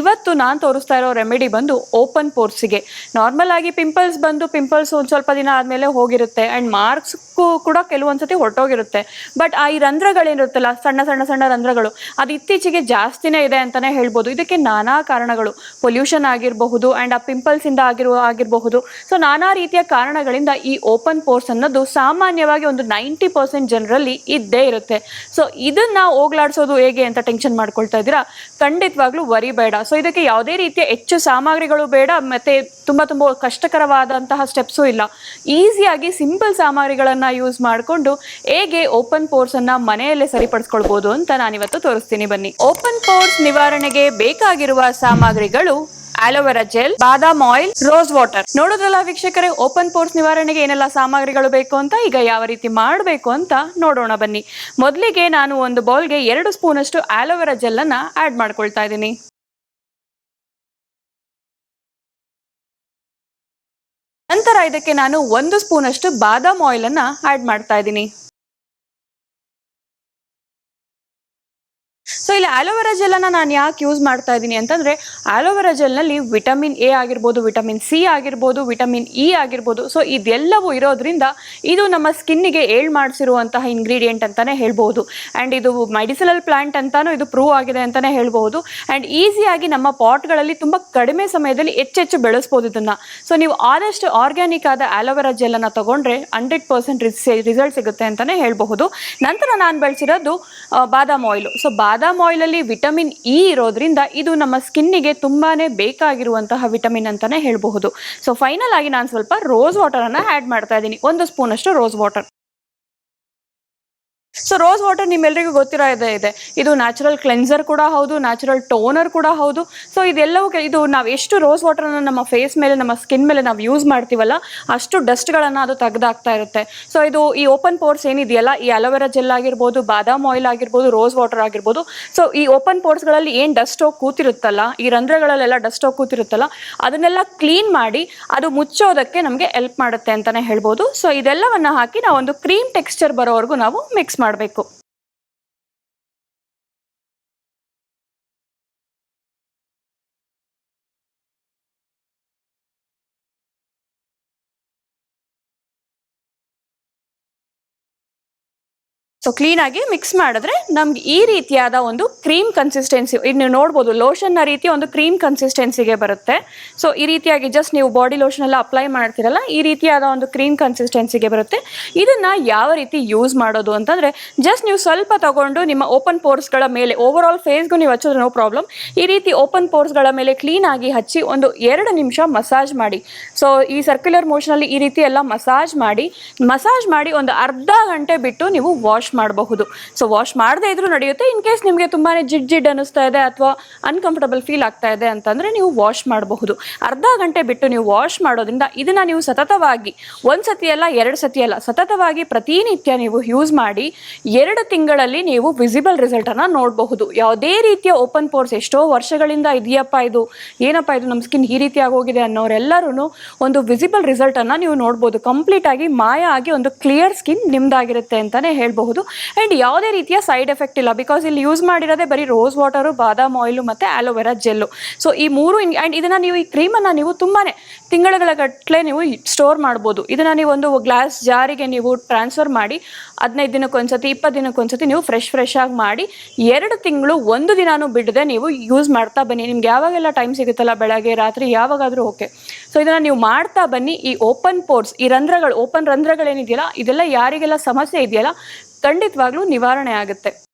ಇವತ್ತು ನಾನು ತೋರಿಸ್ತಾ ಇರೋ ರೆಮಿಡಿ ಬಂದು ಓಪನ್ ಪೋರ್ಸಿಗೆ ನಾರ್ಮಲ್ ಆಗಿ ಪಿಂಪಲ್ಸ್ ಬಂದು ಪಿಂಪಲ್ಸ್ ಒಂದು ಸ್ವಲ್ಪ ದಿನ ಆದಮೇಲೆ ಹೋಗಿರುತ್ತೆ ಆ್ಯಂಡ್ ಮಾರ್ಕ್ಸ್ಗೂ ಕೂಡ ಕೆಲವೊಂದ್ಸತಿ ಹೊರಟೋಗಿರುತ್ತೆ. ಬಟ್ ಆ ಈ ರಂಧ್ರಗಳೇನಿರುತ್ತಲ್ಲ, ಸಣ್ಣ ಸಣ್ಣ ಸಣ್ಣ ರಂಧ್ರಗಳು, ಅದು ಇತ್ತೀಚೆಗೆ ಜಾಸ್ತಿನೇ ಇದೆ ಅಂತಲೇ ಹೇಳ್ಬೋದು. ಇದಕ್ಕೆ ನಾನಾ ಕಾರಣಗಳು. ಪೊಲ್ಯೂಷನ್ ಆಗಿರಬಹುದು ಆ್ಯಂಡ್ ಆ ಪಿಂಪಲ್ಸಿಂದ ಆಗಿರುವ ಆಗಿರಬಹುದು. ಸೊ ನಾನಾ ರೀತಿಯ ಕಾರಣಗಳಿಂದ ಈ ಓಪನ್ ಪೋರ್ಸ್ ಅನ್ನೋದು ಸಾಮಾನ್ಯವಾಗಿ ಒಂದು ನೈಂಟಿ ಪರ್ಸೆಂಟ್ ಜನರಲ್ಲಿ ಇದ್ದೇ ಇರುತ್ತೆ. ಸೊ ಇದನ್ನ ಹೋಗ್ಲಾಡ್ಸೋದು ಹೇಗೆ ಅಂತ ಟೆನ್ಷನ್ ಮಾಡ್ಕೊಳ್ತಾ ಇದ್ದೀರಾ? ಖಂಡಿತವಾಗ್ಲೂ ವರಿ ಬೇಡ. ಸೊ ಇದಕ್ಕೆ ಯಾವುದೇ ರೀತಿಯ ಹೆಚ್ಚು ಸಾಮಗ್ರಿಗಳು ಬೇಡ. ಮತ್ತೆ ತುಂಬ ತುಂಬ ಕಷ್ಟಕರವಾದಂತಹ ಸ್ಟೆಪ್ಸು ಇಲ್ಲ. ಈಸಿಯಾಗಿ ಸಿಂಪಲ್ ಸಾಮಗ್ರಿಗಳನ್ನು ಯೂಸ್ ಮಾಡಿಕೊಂಡು ಹೇಗೆ ಓಪನ್ ಪೋರ್ಸನ್ನು ಮನೆಯಲ್ಲೇ ಸರಿಪಡಿಸ್ಕೊಳ್ಬೋದು ಅಂತ ನಾನಿವತ್ತು ತೋರಿಸ್ತೀನಿ. ಬನ್ನಿ. ಓಪನ್ ಪೋರ್ಸ್ ನಿವಾರಣೆಗೆ ಬೇಕಾಗಿರುವ ಸಾಮಗ್ರಿಗಳು ಆಲೋವೆರಾ ಜೆಲ್ ಬಾದಾಮ್ ಆಯಿಲ್ ರೋಸ್ ವಾಟರ್ ನೋಡೋದ್ರಲ್ಲ ವೀಕ್ಷಕರೇ ಓಪನ್ ಪೋರ್ಸ್ ನಿವಾರಣೆಗೆ ಏನೆಲ್ಲ ಸಾಮಗ್ರಿಗಳು ಬೇಕು ಅಂತ ಈಗ ಯಾವ ರೀತಿ ಮಾಡಬೇಕು ಅಂತ ನೋಡೋಣ ಬನ್ನಿ. ಮೊದಲಿಗೆ ನಾನು ಒಂದು ಬೌಲ್ಗೆ ಎರಡು ಸ್ಪೂನಷ್ಟು ಆಲೋವೆರಾ ಜೆಲ್ ಅನ್ನ ಆಡ್ ಮಾಡ್ಕೊಳ್ತಾ ಇದ್ದೀನಿ. ಇದಕ್ಕೆ ನಾನು ಒಂದು ಸ್ಪೂನ್ ಅಷ್ಟು ಬಾದಾಮ್ ಆಯಿಲ್ ಆ್ಯಡ್ ಮಾಡ್ತಾ ಇದ್ದೀನಿ. ಇಲ್ಲಿ ಆಲೋವೆರಾ ಜೆಲ್ಲನ್ನು ನಾನು ಯಾಕೆ ಯೂಸ್ ಮಾಡ್ತಾ ಇದ್ದೀನಿ ಅಂತಂದ್ರೆ ಆಲೋವೆರಾ ಜೆಲ್ನಲ್ಲಿ ವಿಟಮಿನ್ ಎ ಆಗಿರ್ಬೋದು ವಿಟಮಿನ್ ಸಿ ಆಗಿರ್ಬೋದು ವಿಟಮಿನ್ ಇ ಆಗಿರ್ಬೋದು ಸೊ ಇದೆಲ್ಲವೂ ಇರೋದ್ರಿಂದ ಇದು ನಮ್ಮ ಸ್ಕಿನ್ನಿಗೆ ಏಳ್ ಮಾಡಿಸಿರುವಂತಹ ಇಂಗ್ರೀಡಿಯೆಂಟ್ ಅಂತಾನೆ ಹೇಳ್ಬೋದು. ಅಂಡ್ ಇದು ಮೆಡಿಸಿನಲ್ ಪ್ಲಾಂಟ್ ಅಂತಾನೂ ಇದು ಪ್ರೂವ್ ಆಗಿದೆ ಅಂತಾನೆ ಹೇಳ್ಬೋದು. ಅಂಡ್ ಈಸಿಯಾಗಿ ನಮ್ಮ ಪಾಟ್ಗಳಲ್ಲಿ ತುಂಬಾ ಕಡಿಮೆ ಸಮಯದಲ್ಲಿ ಹೆಚ್ಚೆಚ್ಚು ಬೆಳೆಸ್ಬೋದು ಇದನ್ನ. ಸೊ ನೀವು ಆದಷ್ಟು ಆರ್ಗ್ಯಾನಿಕ್ ಆದ ಆಲೋವೆರಾ ಜೆಲ್ಲನ್ನು ತಗೊಂಡ್ರೆ ಹಂಡ್ರೆಡ್ ಪರ್ಸೆಂಟ್ ರಿಸಲ್ಟ್ ಸಿಗುತ್ತೆ ಅಂತಾನೆ ಹೇಳಬಹುದು. ನಂತರ ನಾನು ಬೆಳೆಸಿರೋದು ಬಾದಾಮ್ ಆಯಿಲ್ ಸೊ ಬಾದಾಮ್ ಆಯಿಲಲ್ಲಿ ವಿಟಮಿನ್ ಇ ಇರೋದ್ರಿಂದ ಇದು ನಮ್ಮ ಸ್ಕಿನ್ನಿಗೆ ತುಂಬಾನೇ ಬೇಕಾಗಿರುವಂತಹ ವಿಟಮಿನ್ ಅಂತಾನೆ ಹೇಳಬಹುದು. ಸೊ ಫೈನಲ್ ಆಗಿ ನಾನು ಸ್ವಲ್ಪ ರೋಸ್ ವಾಟರ್ ಅನ್ನ ಆಡ್ ಮಾಡ್ತಾ ಇದ್ದೀನಿ. ಒಂದು ಸ್ಪೂನ್ ಅಷ್ಟು rose water so rose water ನಿಮ್ಮೆಲ್ಲರಿಗೂ ಗೊತ್ತಿರೋ ಇದೆ. ಇದೆ ಇದು ನ್ಯಾಚುರಲ್ ಕ್ಲೆನ್ಸರ್ ಕೂಡ ಹೌದು ನ್ಯಾಚುರಲ್ ಟೋನರ್ ಕೂಡ ಹೌದು. ಸೊ ಇದೆಲ್ಲವೂ ಇದು ನಾವು ಎಷ್ಟು ರೋಸ್ ವಾಟರ್ನ ನಮ್ಮ ಫೇಸ್ ಮೇಲೆ, ನಮ್ಮ ಸ್ಕಿನ್ ಮೇಲೆ ನಾವು ಯೂಸ್ ಮಾಡ್ತೀವಲ್ಲ, ಅಷ್ಟು ಡಸ್ಟ್ಗಳನ್ನು ಅದು ತೆಗೆದಾಗ್ತಾ ಇರುತ್ತೆ. ಸೊ ಇದು ಈ ಓಪನ್ ಪೋರ್ಸ್ ಏನಿದೆಯಲ್ಲ, ಈ ಅಲೋವೆರಾ ಜೆಲ್ ಆಗಿರ್ಬೋದು, ಬಾದಾಮ್ ಆಯಿಲ್ ಆಗಿರ್ಬೋದು ರೋಸ್ ವಾಟರ್ ಆಗಿರ್ಬೋದು. ಸೊ ಈ ಓಪನ್ ಪೋರ್ಸ್ಗಳಲ್ಲಿ ಏನು ಡಸ್ಟ್ ಹೋಗಿ ಕೂತಿರುತ್ತಲ್ಲ, ಈ ರಂಧ್ರಗಳಲ್ಲೆಲ್ಲ ಡಸ್ಟ್ ಹೋಗಿ ಕೂತಿರುತ್ತಲ್ಲ, ಅದನ್ನೆಲ್ಲ ಕ್ಲೀನ್ ಮಾಡಿ ಅದು ಮುಚ್ಚೋದಕ್ಕೆ ನಮಗೆ ಹೆಲ್ಪ್ ಮಾಡುತ್ತೆ ಅಂತಲೇ ಹೇಳ್ಬೋದು. ಸೊ ಇದೆಲ್ಲವನ್ನು ಹಾಕಿ ನಾವು ಒಂದು ಕ್ರೀಮ್ ಟೆಕ್ಸ್ಚರ್ ಬರೋವರೆಗೂ ನಾವು ಮಿಕ್ಸ್ ಮಾಡಬೇಕು. ಸೊ ಕ್ಲೀನಾಗಿ ಮಿಕ್ಸ್ ಮಾಡಿದ್ರೆ ನಮ್ಗೆ ಈ ರೀತಿಯಾದ ಒಂದು ಕ್ರೀಮ್ ಕನ್ಸಿಸ್ಟೆನ್ಸಿ ಇದು ನೀವು ನೋಡ್ಬೋದು ಲೋಷನ್ನ ರೀತಿ ಒಂದು ಕ್ರೀಮ್ ಕನ್ಸಿಸ್ಟೆನ್ಸಿಗೆ ಬರುತ್ತೆ. ಸೊ ಈ ರೀತಿಯಾಗಿ ಜಸ್ಟ್ ನೀವು ಬಾಡಿ ಲೋಷನ್ ಎಲ್ಲ ಅಪ್ಲೈ ಮಾಡ್ತೀರಲ್ಲ, ಈ ರೀತಿಯಾದ ಒಂದು ಕ್ರೀಮ್ ಕನ್ಸಿಸ್ಟೆನ್ಸಿಗೆ ಬರುತ್ತೆ. ಇದನ್ನ ಯಾವ ರೀತಿ ಯೂಸ್ ಮಾಡೋದು ಅಂತಂದ್ರೆ ಜಸ್ಟ್ ನೀವು ಸ್ವಲ್ಪ ತಗೊಂಡು ನಿಮ್ಮ ಓಪನ್ ಪೋರ್ಸ್ಗಳ ಮೇಲೆ ಓವರ್ ಆಲ್ ಫೇಸ್ಗೂ ನೀವು ಹಚ್ಚೋದು ನೋ ಪ್ರಾಬ್ಲಮ್ ಈ ರೀತಿ ಓಪನ್ ಪೋರ್ಸ್ಗಳ ಮೇಲೆ ಕ್ಲೀನ್ ಆಗಿ ಹಚ್ಚಿ ಒಂದು ಎರಡು ನಿಮಿಷ ಮಸಾಜ್ ಮಾಡಿ. ಸೊ ಈ ಸರ್ಕ್ಯುಲರ್ ಮೋಷನಲ್ಲಿ ಈ ರೀತಿ ಎಲ್ಲ ಮಸಾಜ್ ಮಾಡಿ ಮಸಾಜ್ ಮಾಡಿ ಒಂದು ಅರ್ಧ ಗಂಟೆ ಬಿಟ್ಟು ನೀವು ವಾಶ್ ಮಾಡಬಹುದು. ಸೊ ವಾಶ್ ಮಾಡದೇ ಇದ್ರೂ ನಡೆಯುತ್ತೆ. ಇನ್ ಕೇಸ್ ನಿಮಗೆ ತುಂಬಾ ಜಿಡ್ ಜಿಡ್ ಅನ್ನಿಸ್ತಾ ಇದೆ ಅಥವಾ ಅನ್ಕಂಫರ್ಟಬಲ್ ಫೀಲ್ ಆಗ್ತಾ ಇದೆ ಅಂತಂದ್ರೆ ನೀವು ವಾಶ್ ಮಾಡಬಹುದು. ಅರ್ಧ ಗಂಟೆ ಬಿಟ್ಟು ನೀವು ವಾಶ್ ಮಾಡೋದ್ರಿಂದ ಇದನ್ನ ನೀವು ಸತತವಾಗಿ ಒಂದು ಸತಿ ಅಲ್ಲ, ಎರಡು ಸತಿ ಅಲ್ಲ, ಸತತವಾಗಿ ಪ್ರತಿನಿತ್ಯ ನೀವು ಯೂಸ್ ಮಾಡಿ ಎರಡು ತಿಂಗಳಲ್ಲಿ ನೀವು ವಿಸಿಬಲ್ ರಿಸಲ್ಟನ್ನು ನೋಡಬಹುದು. ಯಾವುದೇ ರೀತಿಯ ಓಪನ್ ಪೋರ್ಸ್ ಎಷ್ಟೋ ವರ್ಷಗಳಿಂದ ಇದೆಯಪ್ಪ ಇದು? ಏನಪ್ಪ ಇದು? ನಮ್ಮ ಸ್ಕಿನ್ ಈ ರೀತಿ ಆಗೋಗಿದೆ ಅನ್ನೋರೆಲ್ಲರೂ ಒಂದು ವಿಸಿಬಲ್ ರಿಸಲ್ಟನ್ನು ನೀವು ನೋಡಬಹುದು ಕಂಪ್ಲೀಟ್ ಆಗಿ, ಮಾಯ ಆಗಿ ಒಂದು ಕ್ಲಿಯರ್ ಸ್ಕಿನ್ ನಿಮ್ದಾಗಿರುತ್ತೆ ಅಂತಾನೆ ಹೇಳ್ಬಹುದು. ಆ್ಯಂಡ್ ಯಾವುದೇ ರೀತಿಯ ಸೈಡ್ ಎಫೆಕ್ಟ್ ಇಲ್ಲ. ಬಿಕಾಸ್ ಇಲ್ಲಿ ಯೂಸ್ ಮಾಡಿರೋದೇ ಬರೀ ರೋಸ್ ವಾಟರು ಬಾದಾಮ್ ಆಯಿಲು ಮತ್ತು ಆಲೋವೆರಾ ಜೆಲ್ಲು ಸೊ ಈ ಮೂರು ಆ್ಯಂಡ್ ಇದನ್ನು ನೀವು ಈ ಕ್ರೀಮನ್ನು ನೀವು ತುಂಬಾ ತಿಂಗಳುಗಳ ಗಟ್ಟಲೆ ನೀವು ಸ್ಟೋರ್ ಮಾಡ್ಬೋದು. ಇದನ್ನು ನೀವು ಒಂದು ಗ್ಲಾಸ್ ಜಾರಿಗೆ ನೀವು ಟ್ರಾನ್ಸ್ಫರ್ ಮಾಡಿ, ಹದಿನೈದು ದಿನಕ್ಕೊಂದ್ಸತಿ ಇಪ್ಪತ್ತು ದಿನಕ್ಕೊಂದ್ಸತಿ ನೀವು ಫ್ರೆಶ್ ಫ್ರೆಶ್ ಆಗಿ ಮಾಡಿ, ಎರಡು ತಿಂಗಳು ಒಂದು ದಿನಾನು ಬಿಡದೆ ನೀವು ಯೂಸ್ ಮಾಡ್ತಾ ಬನ್ನಿ. ನಿಮ್ಗೆ ಯಾವಾಗೆಲ್ಲ ಟೈಮ್ ಸಿಗುತ್ತಲ್ಲ ಬೆಳಗ್ಗೆ, ರಾತ್ರಿ, ಯಾವಾಗಾದರೂ ಓಕೆ ಸೊ ಇದನ್ನು ನೀವು ಮಾಡ್ತಾ ಬನ್ನಿ. ಈ ಓಪನ್ ಪೋರ್ಟ್ಸ್ ಈ ರಂಧ್ರಗಳು ಓಪನ್ ರಂಧ್ರಗಳೇನಿದೆಯಲ್ಲ, ಇದೆಲ್ಲ ಯಾರಿಗೆಲ್ಲ ಸಮಸ್ಯೆ ಇದೆಯಲ್ಲ ಖಂಡಿತವಾಗ್ಲೂ ನಿವಾರಣೆ ಆಗುತ್ತೆ.